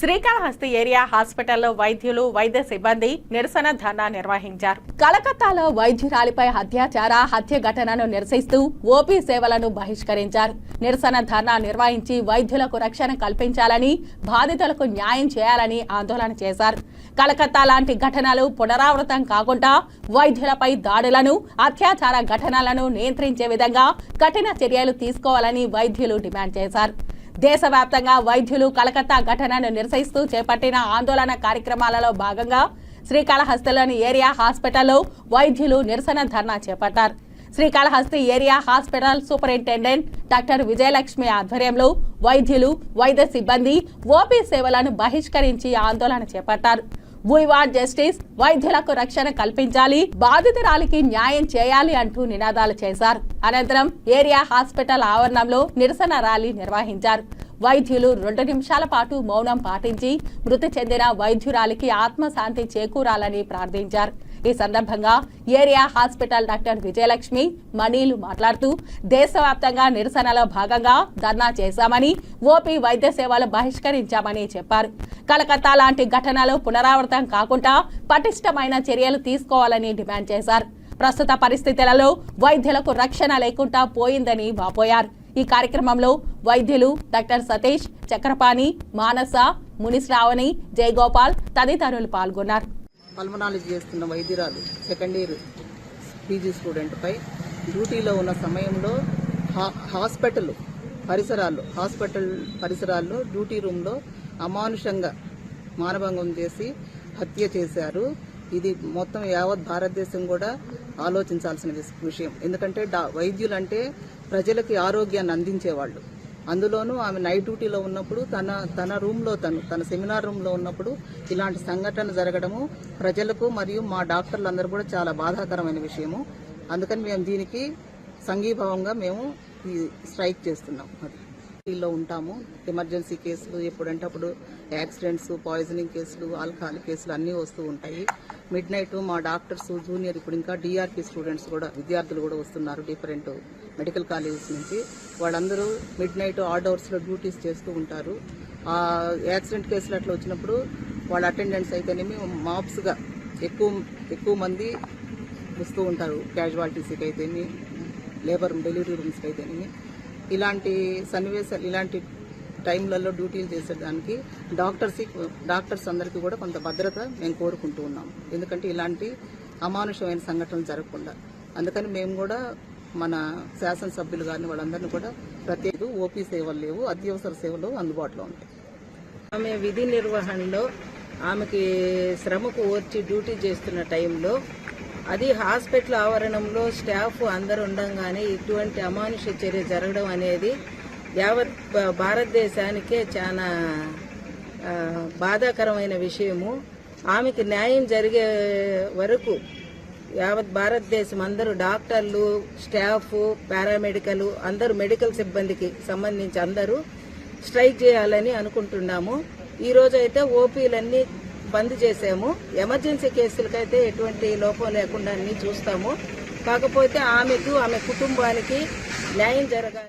Srikalahasti area హాస్పిటల్లో వైద్యులు వైద్య సిబ్బంది నిరసన ధర్నా నిర్వహించారు. కలకత్తాలో వైద్యురాలిపై అత్యాచార హత్య ఘటనను నిరసిస్తూ ఓపీ సేవలను బహిష్కరించారు. నిరసన ధర్నా నిర్వహించి వైద్యులకు రక్షణ కల్పించాలని బాధితులకు న్యాయం చేయాలని ఆందోళన చేశారు. కలకత్తా లాంటి ఘటనలు పునరావృతం కాకుండా వైద్యులపై దాడులను అత్యాచార ఘటనలను నియంత్రించే విధంగా కఠిన చర్యలు తీసుకోవాలని వైద్యులు డిమాండ్ చేశారు. దేశవ్యాప్తంగా వైద్యులు కలకత్తా ఘటనను నిరసిస్తూ చేపట్టిన ఆందోళన కార్యక్రమాలలో భాగంగా శ్రీకాళహస్తిలోని ఏరియా హాస్పిటల్లో వైద్యులు నిరసన ధర్నా చేపట్టారు. Srikalahasti area hospital superintendent doctor Vijayalakshmi ఆధ్వర్యంలో వైద్యులు వైద్య సిబ్బంది ఓపీ సేవలను బహిష్కరించి ఆందోళన చేపట్టారు. వీ జస్టిస్ వైద్యులకు రక్షణ కల్పించాలి. బాధితురాలికి న్యాయం చేయాలి అంటూ నినాదాలు చేశారు. అనంతరం ఏరియా హాస్పిటల్ ఆవరణంలో నిరసన ర్యాలీ నిర్వహించారు. వైద్యులు రెండు నిమిషాల పాటు మౌనం పాటించి మృతి చెందిన వైద్యురాలికి ఆత్మశాంతి చేకూరాలని ప్రార్థించారు. ఈ సందర్భంగా ఏరియా హాస్పిటల్ డాక్టర్ విజయలక్ష్మి మనీలు మాట్లాడుతూ దేశవ్యాప్తంగా నిరసనలో భాగంగా ధర్నా చేశామని ఓపీ వైద్య సేవలు బహిష్కరించామని చెప్పారు. కలకత్తా లాంటి ఘటనలు పునరావృతం కాకుండా పటిష్టమైన చర్యలు తీసుకోవాలని డిమాండ్ చేశారు. ప్రస్తుత పరిస్థితులలో వైద్యులకు రక్షణ లేకుండా పోయిందని వాపోయారు. ఈ కార్యక్రమంలో వైద్యులు డాక్టర్ సతీష్ చక్రపాణి మానస మునిశ్రావణి జయగోపాల్ తదితరులు పాల్గొన్నారు. పల్మనాలజీ చేస్తున్న వైద్యురాలు సెకండ్ ఇయర్ పీజీ స్టూడెంట్పై డ్యూటీలో ఉన్న సమయంలో హా హాస్పిటల్ పరిసరాల్లో హాస్పిటల్ పరిసరాల్లో డ్యూటీ రూమ్లో అమానుషంగా మానభంగం చేసి హత్య చేశారు. ఇది మొత్తం యావత్ భారతదేశం కూడా ఆలోచించాల్సిన విషయం. ఎందుకంటే వైద్యులంటే ప్రజలకి ఆరోగ్యాన్ని అందించేవాళ్ళు. అందులోనూ ఆమె నైట్ డ్యూటీలో ఉన్నప్పుడు తన తన రూమ్లో తను తన సెమినార్ రూమ్లో ఉన్నప్పుడు ఇలాంటి సంఘటన జరగడము ప్రజలకు మరియు మా డాక్టర్లందరూ కూడా చాలా బాధాకరమైన విషయము. అందుకని మేము దీనికి సంఘీభావంగా మేము స్ట్రైక్ చేస్తున్నాం. మరి లో ఉంటాము. ఎమర్జెన్సీ కేసులు ఎప్పుడంటే అప్పుడు యాక్సిడెంట్స్ పాయిజనింగ్ కేసులు ఆల్కహాల్ కేసులు అన్నీ వస్తూ ఉంటాయి. మిడ్ నైట్ మా డాక్టర్స్ జూనియర్ ఇప్పుడు ఇంకా డిఆర్పి స్టూడెంట్స్ కూడా విద్యార్థులు కూడా వస్తున్నారు డిఫరెంట్ మెడికల్ కాలేజెస్ నుంచి. వాళ్ళందరూ మిడ్ నైట్ ఆడ్ అవర్స్లో డ్యూటీస్ చేస్తూ ఉంటారు. ఆ యాక్సిడెంట్ కేసులు అట్లా వచ్చినప్పుడు వాళ్ళ అటెండెంట్స్ అయితేనేమి మాప్స్గా ఎక్కువ ఎక్కువ మంది వస్తూ ఉంటారు. క్యాజువాలిటీస్కి అయితేనే లేబర్ డెలివరీ రూమ్స్కి అయితేనేమి ఇలాంటి సన్నివేశాలు ఇలాంటి టైంలలో డ్యూటీలు చేసేదానికి డాక్టర్స్ డాక్టర్స్ అందరికీ కూడా కొంత భద్రత మేము కోరుకుంటూ ఉన్నాం. ఎందుకంటే ఇలాంటి అమానుషమైన సంఘటనలు జరగకుండా. అందుకని మేము కూడా మన శాసనసభ్యులు కానీ వాళ్ళందరినీ కూడా ప్రత్యేక ఓపీ సేవలు లేవు అత్యవసర సేవలు అందుబాటులో ఉంటాయి. ఆమె విధి నిర్వహణలో ఆమెకి శ్రమకు ఓర్చి డ్యూటీ చేస్తున్న టైంలో అది హాస్పిటల్ ఆవరణంలో స్టాఫ్ అందరు ఉండంగానే ఇటువంటి అమానుష చర్య జరగడం అనేది యావత్ భా- భారతదేశానికే చాలా బాధాకరమైన విషయము. ఆమెకి న్యాయం జరిగే వరకు యావత్ భారతదేశం అందరూ డాక్టర్లు స్టాఫ్ పారామెడికల్ అందరూ మెడికల్ సిబ్బందికి సంబంధించి అందరూ స్ట్రైక్ చేయాలని అనుకుంటున్నాము. ఈరోజైతే అయితే ఓపీలన్నీ బంద్ చేసాము ఎమర్జెన్సీ కేసులకైతే ఎటువంటి లోపం లేకుండా చూస్తాము. కాకపోతే ఆమెకు ఆమె కుటుంబానికి న్యాయం జరగాలి.